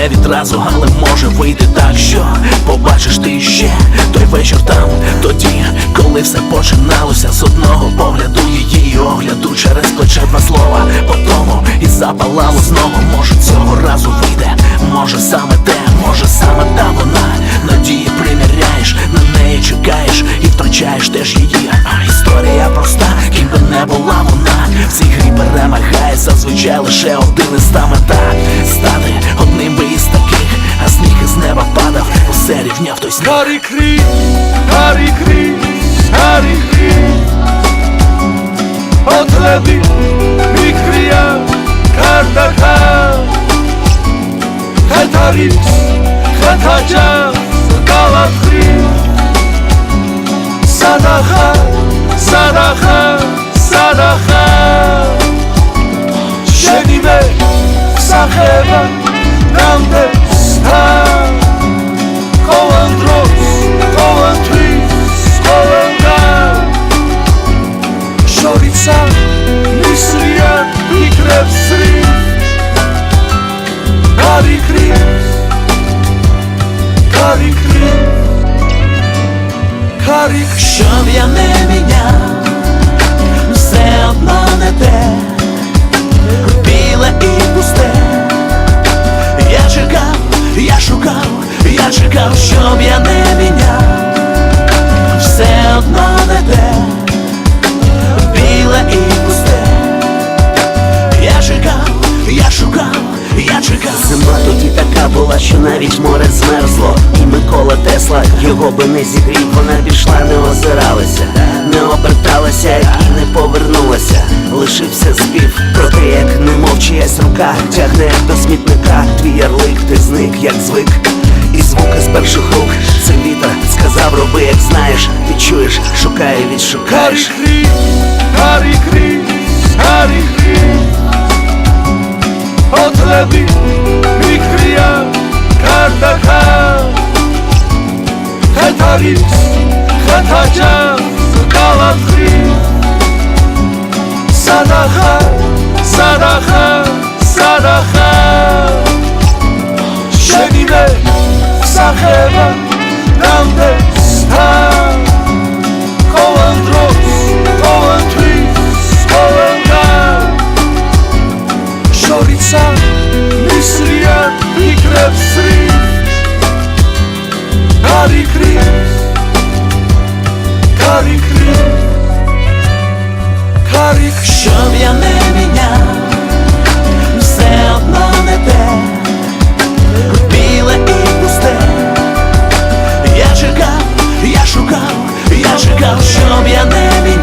не відразу, але може вийти так, що побачиш ти ще той вечір там, тоді, коли все починалося з одного погляду її огляду через плече два слова по тому і запалало знову. Може цього разу вийде, може саме те, може саме та вона надії приміряєш, на неї чекаєш і втрачаєш теж її. А історія проста, ким би не була вона. В грі перемагає зазвичай лише один із ста мета მივიღნი ავტოის გარიქრი გარიქრი გარიქრი ოთლები მიქრია კარდაკა ხეთარიც ხეთაჯა გალათხრი სადახა სადახა мене всі, Карі Кріс, Карі Кріс, Карі Кріс. Щоб я не міняв, все одно не те, біле і пусте. Я чекав, я шукав, я чекав, щоб я не міняв, все одно не те. Навіть море змерзло І Микола Тесла його би не зігрів. Вона пішла, не озиралася, не оберталася і не повернулася. Лишився спів про те, як немов чиясь рука Тягне до смітника, твій ярлик, ти зник, як звик. І звуки з перших рук, це вітер сказав, роби, як знаєш. Ти чуєш, шукає, відшукаєш ხდება რამდენს თან ყოველ დროს ყოველ თვის ყოველ გან შორიცა მისრიან იქრებს სრიფ არ იქრის არ იქრის არ იქ შავიანე მინა щоб я не міняв.